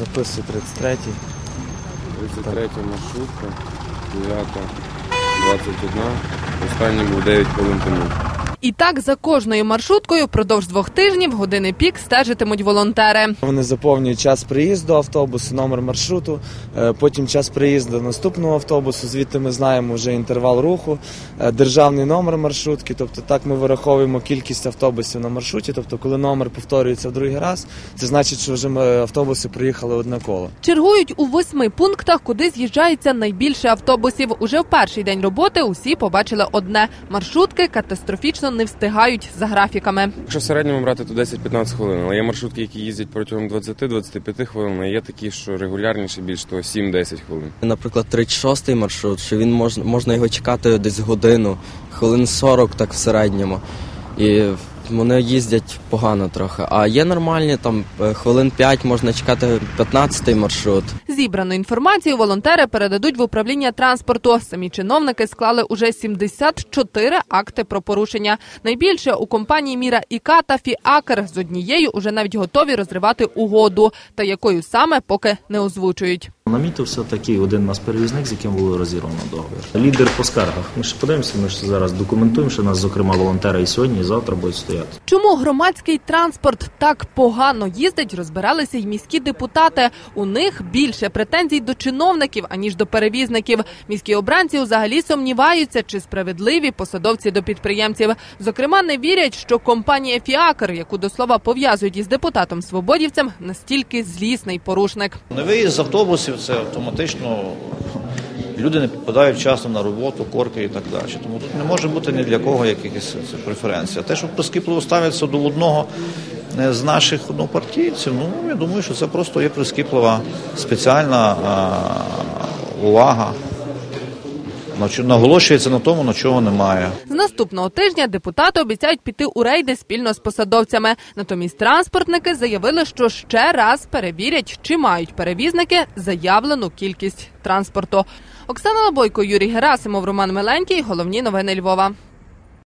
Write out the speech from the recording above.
Записую 33-й. 33 маршрутка, 9, 21. Останній був 9 хвилин тому. І так за кожною маршруткою впродовж двох тижнів години пік стежитимуть волонтери. Вони заповнюють час приїзду автобусу, номер маршруту, е, потім час приїзду наступного автобусу. Звідти ми знаємо вже інтервал руху, е, державний номер маршрутки. Тобто так ми вираховуємо кількість автобусів на маршруті. Тобто, коли номер повторюється в другий раз, це значить, що вже ми автобуси приїхали одне коло. Чергують у восьми пунктах, куди з'їжджається найбільше автобусів. Уже в перший день роботи усі побачили одне: маршрутки катастрофічно не встигають за графіками. Якщо в середньому брати, то 10-15 хвилин. Але є маршрутки, які їздять протягом 20-25 хвилин, а є такі, що регулярніше більш того 7-10 хвилин. Наприклад, 36-й маршрут, що він можна, можна його чекати десь годину, хвилин 40 так в середньому. І вони їздять погано трохи. А є нормальні, там е, хвилин 5 можна чекати 15-й маршрут. Зібрану інформацію волонтери передадуть в управління транспорту. Самі чиновники склали уже 74 акти про порушення. Найбільше у компанії Міра Іка та Фіакер з однією уже навіть готові розривати угоду, та якою саме поки не озвучують. Намітився такий один у нас перевізник, з яким було розірвано договір. Лідер по скаргах. Ми ж подивимося, ми ж зараз документуємо, що нас, зокрема, волонтери і сьогодні, і завтра будуть стояти. Чому громадський транспорт так погано їздить, розбиралися й міські депутати. У них більше претензій до чиновників аніж до перевізників. Міські обранці взагалі сумніваються, чи справедливі посадовці до підприємців. Зокрема, не вірять, що компанія Фіакр, яку до слова пов'язують із депутатом свободівцем, настільки злісний порушник. Невиїзд з автобусів це автоматично люди не підпадають часом на роботу, корки і так далі. Тому тут не може бути ні для кого якихось це, преференцій. Те, що прискіпливо ставиться до одного е, з наших однопартійців, ну я думаю, що це просто є прискіплива спеціальна увага. На Наголошується на тому, на чого немає. З наступного тижня депутати обіцяють піти у рейди спільно з посадовцями. Натомість транспортники заявили, що ще раз перевірять, чи мають перевізники заявлену кількість транспорту. Оксана Лабойко, Юрій Герасимов, Роман Миленький. Головні новини Львова.